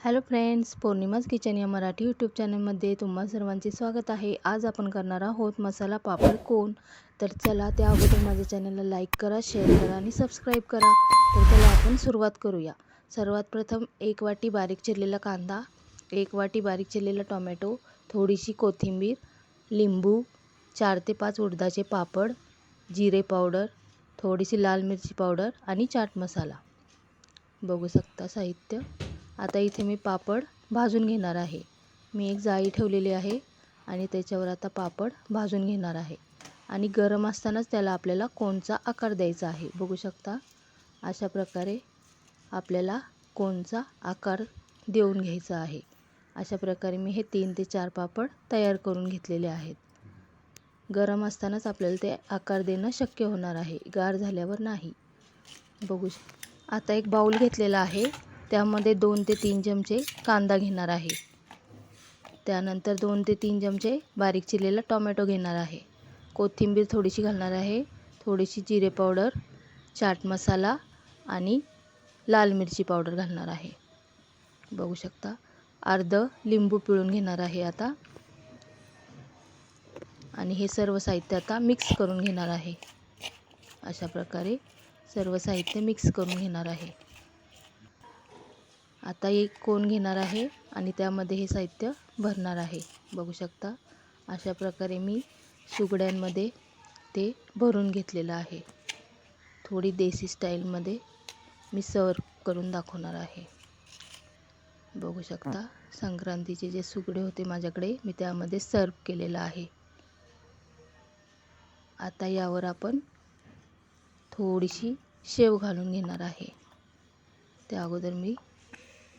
Hello friends पौर्णिमाज kitchen या Marathi YouTube चॅनलमध्ये तुम्हा सर्वांचे स्वागत आहे. आज आपण करणार आहोत मसाला पापड कोण? तर चला त्या अगोदर माझ्या चॅनलला लाईक करा शेअर करा आणि सबस्क्राईब करा. तर चला आपण सुरुवात करूया. सर्वात प्रथम एक वाटी बारीक चिरलेला कांदा एक वाटी बारीक चिरलेला टोमॅटो थोडीशी कोथिंबीर लिंबू चार ते पाच उडदाचे पापड जिरे पावडर थोडीशी लाल मिरची पावडर आणि चाट मसाला. बघू शकता साहित्य. आता इथे मी पापड भाजून घेणार आहे. मी एक जाळी ठेवलेली आहे आणि त्याच्यावर आता पापड भाजून घेणार आहे. आणि गरम असतानाच त्याला आपल्याला कोणचा आकार द्यायचा आहे बघू शकता? अशा प्रकारे आपल्याला कोणचा आकार देऊन घ्यायचा आहे. अशा प्रकारे मी हे तीन ते चार पापड तयार करून घेतलेले आहेत. गरम असतानाच आपल्याला ते आकार देणं शक्य होणार आहे. गार झाल्यावर नाही. बघू आता एक बाऊल घेतलेला आहे. त्यामध्ये दोन ते तीन चमचे कांदा घेणार आहे. त्यानंतर दोन ते तीन चमचे बारीक चिरलेला टोमॅटो घेणार आहे. कोथिंबीर थोडीशी घालणार आहे. थोडीशी जिरे पावडर चाट मसाला आणि लाल मिरची पावडर घालणार आहे. बघू शकता अर्ध लिंबू पिळून घेणार आहे आता. आणि हे सर्व साहित्य आता मिक्स करून घेणार आहे. अशा प्रकारे सर्व साहित्य मिक्स करून घेणार आहे. आता एक कोण घेणार आहे आणि त्यामध्ये हे साहित्य भरणार आहे. बघू शकता अशा प्रकारे मी सुगड्यांमध्ये ते भरून घेतलेलं आहे. थोडी देसी स्टाईलमध्ये मी सर्व करून दाखवणार आहे. बघू शकता संक्रांतीचे जे सुगडे होते माझ्याकडे मी त्यामध्ये सर्व केलेलं आहे. आता यावर आपण थोडीशी शेव घालून घेणार आहे. त्या अगोदर मी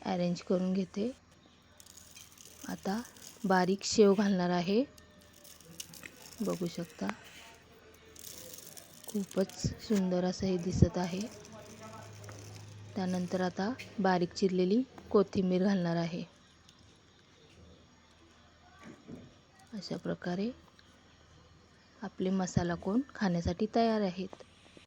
ॲरेंज करून घेते. आता बारीक शेव घालणार आहे. बघू शकता. खूपच सुंदर असं हे दिसत आहे. त्यानंतर आता बारीक चिरलेली कोथिंबीर घालणार आहे. अशा प्रकारे आपले मसाला कोण खाण्यासाठी तयार आहेत.